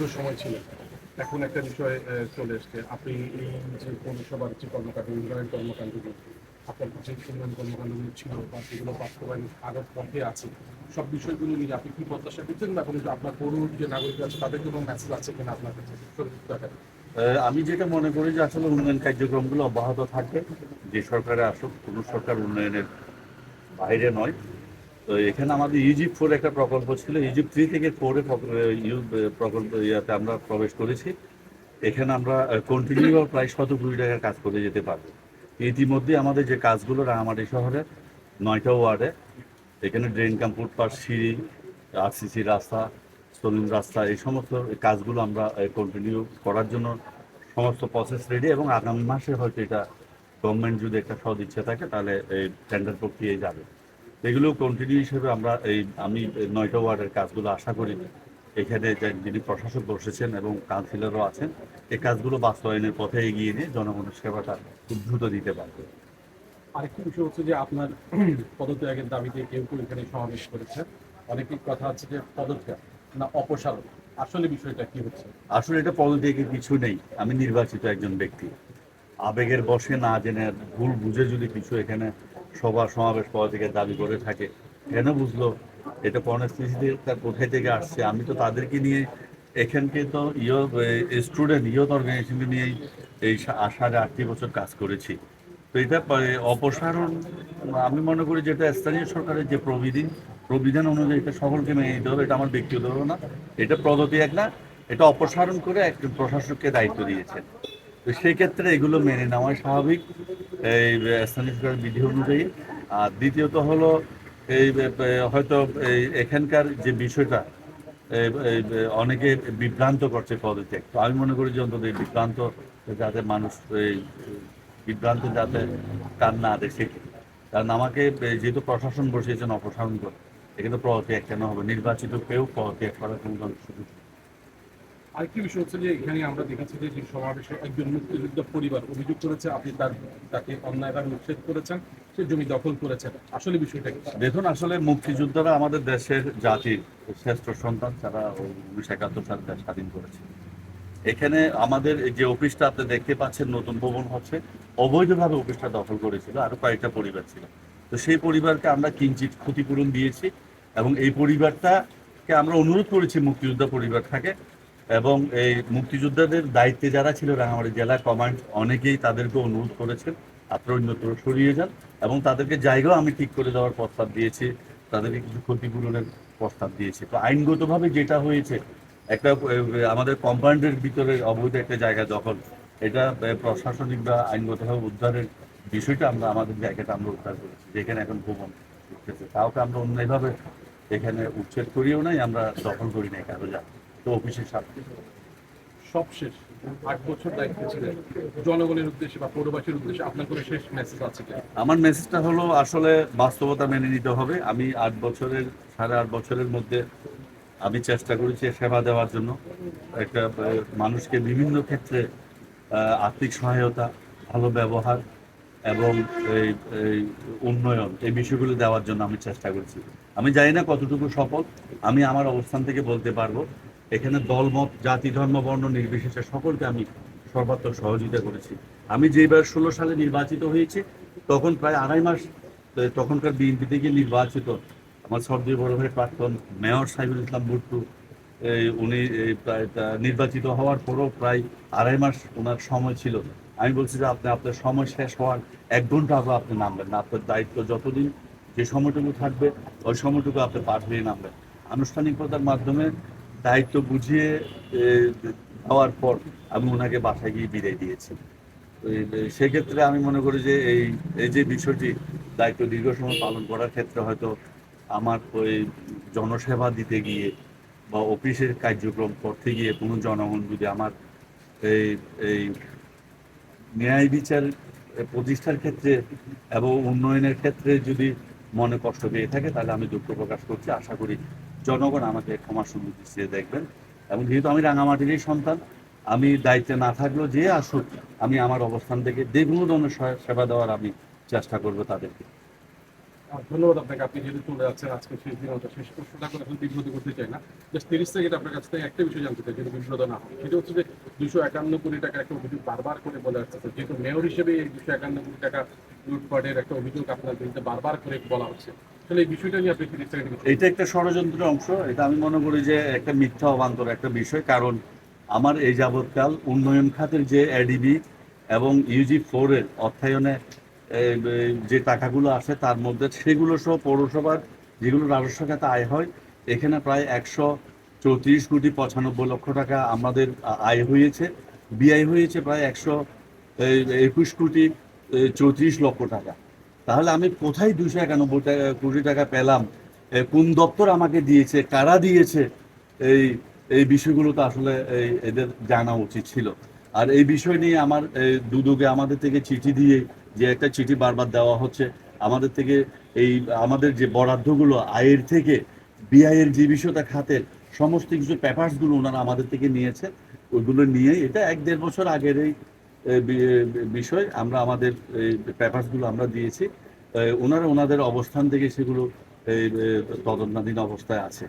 দীর্ঘ সময় ছিলেন এখন একটা বিষয় চলে এসছে। আপনি এই যে পৌরসভার যে কর্মকাণ্ড, উন্নয়ন কর্মকাণ্ডগুলো আপনার যে উন্নয়ন কর্মকাণ্ডগুলো ছিল বা যেগুলো বাস্তবায়ন আরও পথে আছে, সব বিষয়গুলো নিয়ে আপনি কি প্রত্যাশা করছেন বা কোনো যে আপনার পৌর যে নাগরিক আছে, তাদের কোনো মেসেজ আছে কিনা আপনার কাছে? আমি যেটা মনে করি যে আসলে উন্নয়ন কার্যক্রমগুলো অব্যাহত থাকবে। যে সরকারে আসুক, কোনো সরকার উন্নয়নের বাইরে নয়। তো এখানে আমাদের ইজিপ্ট ফোর একটা প্রকল্প ছিল। ইজিপ্ট থ্রি থেকে ফোরে প্রকল্প ইয়াতে আমরা প্রবেশ করেছি। এখানে আমরা কন্টিনিউ প্রায় শত কোটি টাকার কাজ করে যেতে পারব। ইতিমধ্যে আমাদের যে কাজগুলো রাঙামাটি শহরে, নয়টা ওয়ার্ডে, এখানে ড্রেন কাম ফুটপাথ সিঁড়ি আরসিসি রাস্তা সলিম রাস্তা, এই সমস্ত কাজগুলো আমরা কন্টিনিউ করার জন্য সমস্ত প্রসেস রেডি এবং আগামী মাসে হয়তো এটা গভর্নমেন্ট যদি একটা সদ ইচ্ছে থাকে, তাহলে এই টেন্ডার প্রক্রিয়ায় যাবে। এগুলো কন্টিনিউ হিসেবে আমরা এই আমি নয়টা ওয়ার্ডের কাজগুলো আশা করি এখানে যিনি প্রশাসক বসেছেন এবং কাউন্সিলরও আছেন এই কাজগুলো বাস্তবায়নের পথে এগিয়ে নিয়ে জনগণের সেবাটা খুব দ্রুত দিতে পারবে। আরেকটি বিষয় হচ্ছে যে আপনার পদত্যাগের দাবিতে কেউ কেউ এখানে সমাবেশ করেছে অনেকের কথা হচ্ছে যে পদত্যাগ না অপসারণ। আসলে বিষয়টা কি হচ্ছে? আসলে এটা পদত্যাগের কিছু নেই। আমি নির্বাচিত একজন ব্যক্তি। আবেগের বসে না জেনে ভুল বুঝে যদি কিছু এখানে সভা, সমাবেশ পলিটিকের দাবি করে থাকে। কেন বুঝলো? এটা পরিস্থিতিতে তার কোথায় থেকে আসছে? আমি তো তাদেরকে নিয়ে এখানকে তো ইয় স্টুডেন্ট ইয়ত অর্গানাইজেশনকে নিয়েই এই সাড়ে আটটি বছর কাজ করেছি। তো এটা অপসারণ, আমি মনে করি যেটা স্থানীয় সরকারের যে প্রবিধান প্রবিধান অনুযায়ী এটা সকলকে মেনে নিতে হবে, এটা আমার ব্যক্তিগত না এটা প্রগতি এক না, এটা অপসারণ করে একজন প্রশাসককে দায়িত্ব দিয়েছেন তো সেই ক্ষেত্রে এগুলো মেনে নেওয়াই স্বাভাবিক। এই স্থানীয় সরকারের বিধি অনুযায়ী। আর দ্বিতীয়ত হলো এই হয়তো এই এখানকার যে বিষয়টা অনেকে বিভ্রান্ত করছে পদত্যাগ। তো আমি মনে করি যে অন্তত এই বিভ্রান্ত যাতে মানুষ, এই, বিভ্রান্ত যাতে তার না দেখে। কারণ আমাকে যেহেতু প্রশাসন বসিয়েছেন, অপসারণ করে এখানে পদত্যাগ কেন হবে? নির্বাচিত কেউ পদত্যাগ করার কোনো সুযোগ। আরেকটি বিষয় হচ্ছে যে এখানে আমরা দেখেছি যে যে সমাবেশে একজন মুক্তিযোদ্ধা পরিবার অভিযোগ করেছে, আপনি তার, তাকে অন্যায়ভাবে উচ্ছেদ করেছেন, সে জমি দখল করেছেন আসলে বিষয়টা দেখুন, আসলে মুক্তিযোদ্ধারা আমাদের দেশের জাতির শ্রেষ্ঠ সন্তান, যারা উনিশশো একাত্তর সালে স্বাধীন করেছে। এখানে আমাদের যে অফিসটা আপনি দেখতে পাচ্ছেন, নতুন ভবন হচ্ছে, অবৈধভাবে অফিসটা দখল করেছিল, আরও কয়েকটা পরিবার ছিল। তো সেই পরিবারকে আমরা কিঞ্চিত ক্ষতিপূরণ দিয়েছি এবং এই পরিবারটাকে আমরা অনুরোধ করেছি মুক্তিযোদ্ধা পরিবারটাকে এবং এই মুক্তিযোদ্ধাদের দায়িত্বে যারা ছিল রাঙামাটি জেলা কমান্ড অনেকেই তাদেরকে অনুরোধ করেছেন, আপনারা অন্যত্র সরিয়ে যান এবং তাদেরকে জায়গাও আমি ঠিক করে দেওয়ার প্রস্তাব দিয়েছি, তাদেরকে কিছু ক্ষতিপূরণের প্রস্তাব দিয়েছি। তো আইনগতভাবে যেটা হয়েছে, একটা আমাদের কম্পাউন্ডের ভিতরে অবৈধ একটা জায়গা দখল, এটা প্রশাসনিক বা আইনগতভাবে উদ্ধারের বিষয়টা আমরা, আমাদের জায়গাটা আমরা উদ্ধার করেছি, যেখানে এখন ভ্রমণ করতেছে কাউকে আমরা অন্যায়ভাবে এখানে উচ্ছেদ করিও নাই, আমরা দখল করি নাই, কারও তো অফিসের সাথে সব শেষ। আট বছর দায়িত্ব ছিলেন। জনগণের উদ্দেশ্যে বা পৌরবাসীর উদ্দেশ্যে আপনার কোনো শেষ মেসেজ আছে কি আমার মেসেজটা হলো, আসলে বাস্তবতা মেনে নিতে হবে। আমি আট বছরের, সাড়ে আট বছরের মধ্যে আমি চেষ্টা করেছি সেবা দেওয়ার জন্য। একটা মানুষকে বিভিন্ন ক্ষেত্রে আর্থিক সহায়তা, ভালো ব্যবহার এবং এই উন্নয়ন, এই বিষয়গুলো দেওয়ার জন্য আমি চেষ্টা করেছি। আমি জানি না কতটুকু সফল। আমি আমার অবস্থান থেকে বলতে পারব। এখানে দলমত জাতি, ধর্ম, বর্ণ নির্বিশেষে সকলকে আমি সর্বাত্মক সহযোগিতা করেছি। আমি যেবার ষোলো সালে নির্বাচিত হয়েছি, তখন প্রায় আড়াই মাস তখনকার বিএনপি থেকে নির্বাচিত আমার সর্দি বড় ভাই প্রাক্তন মেয়র সাইবুল ইসলাম বুট্টু উনি প্রায় নির্বাচিত হওয়ার পরও প্রায় আড়াই মাস ওনার সময় ছিল। আমি বলছি যে আপনি, আপনার সময় শেষ হওয়ার এক ঘণ্টা আগে আপনি নামবেন না, আপনার দায়িত্ব যতদিন যে সময়টুকু থাকবে, ওই সময়টুকু আপনি পার হয়ে নামবেন। আনুষ্ঠানিকতার মাধ্যমে দায়িত্ব বুঝিয়ে দেওয়ার পর আমি ওনাকে বাসায় গিয়ে বিদায় দিয়েছি। সেক্ষেত্রে আমি মনে করি যে এই এই যে বিষয়টি, দায়িত্ব দীর্ঘ সময় পালন করার ক্ষেত্রে হয়তো আমার ওই জনসেবা দিতে গিয়ে বা অফিসের কার্যক্রম করতে গিয়ে কোনো জনগণ যদি আমার এই এই ন্যায় বিচার প্রতিষ্ঠার ক্ষেত্রে এবং উন্নয়নের ক্ষেত্রে যদি মনে কষ্ট পেয়ে থাকে, তাহলে আমি দুঃখ প্রকাশ করছি। আশা করি জনগণ আমাকে ক্ষমা সুন্দর দৃষ্টিতে দেখবেন। এবং যেহেতু আমি রাঙামাটিরই সন্তান, আমি দায়িত্বে না থাকলেও যে আসুক, আমি আমার অবস্থান থেকে যে ধরনের সেবা দেওয়ার আমি চেষ্টা করব তাদেরকে। ধন্যবাদ আপনাকে। আপনি যেহেতু চলে যাচ্ছেন, আজকে শেষ দিন হতো শেষ প্রশ্নটা করে আসলে বিব্রত করতে চাই না। জাস্ট তিরিশ সেকেন্ড আপনার কাছ থেকে একটা বিষয় জানতে চাই যেহেতু বিব্রত না হয়। সেটা হচ্ছে যে দুশো একান্ন কোটি টাকা একটা অভিযোগ বারবার করে বলে আসছে যেহেতু মেয়র হিসেবে এই দুশো একান্ন কোটি টাকা লুটপাটের একটা অভিযোগ আপনার বিরুদ্ধে বারবার করে বলা হচ্ছে। এটা একটা ষড়যন্ত্রের অংশ। এটা আমি মনে করি যে একটা মিথ্যা অবান্তর একটা বিষয়। কারণ আমার এই যাবৎকাল উন্নয়ন খাতের যে এডিবি এবং ইউজি ফোরের অর্থায়নে যে টাকাগুলো আসে তার মধ্যে সেগুলো সহ পৌরসভার যেগুলো রাজস্ব খাতে আয় হয়, এখানে প্রায় একশো চৌত্রিশ কোটি পঁচানব্বই লক্ষ টাকা আমাদের আয় হয়েছে। বিআই হয়েছে প্রায় একশো একুশ কোটি চৌত্রিশ লক্ষ টাকা। তাহলে আমি কোথায় দুশো একানব্বই টাকা, কোটি টাকা পেলাম? কোন দপ্তর আমাকে দিয়েছে? কারা দিয়েছে? এই এই বিষয়গুলো তো আসলে এদের জানা উচিত ছিল। আর এই বিষয় নিয়ে আমার দুদুকে আমাদের থেকে চিঠি দিয়ে যে একটা চিঠি বারবার দেওয়া হচ্ছে, আমাদের থেকে এই, আমাদের যে বরাদ্দগুলো, আয়ের থেকে, বিআইয়ের যে বিষয়টা খাতের সমস্ত কিছু পেপারসগুলো ওনারা আমাদের থেকে নিয়েছে। ওইগুলো নিয়ে এটা এক দেড় বছর আগের এই বিষয়, আমরা আমাদের এই পেপারসগুলো আমরা দিয়েছি। ওনারা, ওনাদের অবস্থান থেকে সেগুলো তদন্তাধীন অবস্থায় আছে।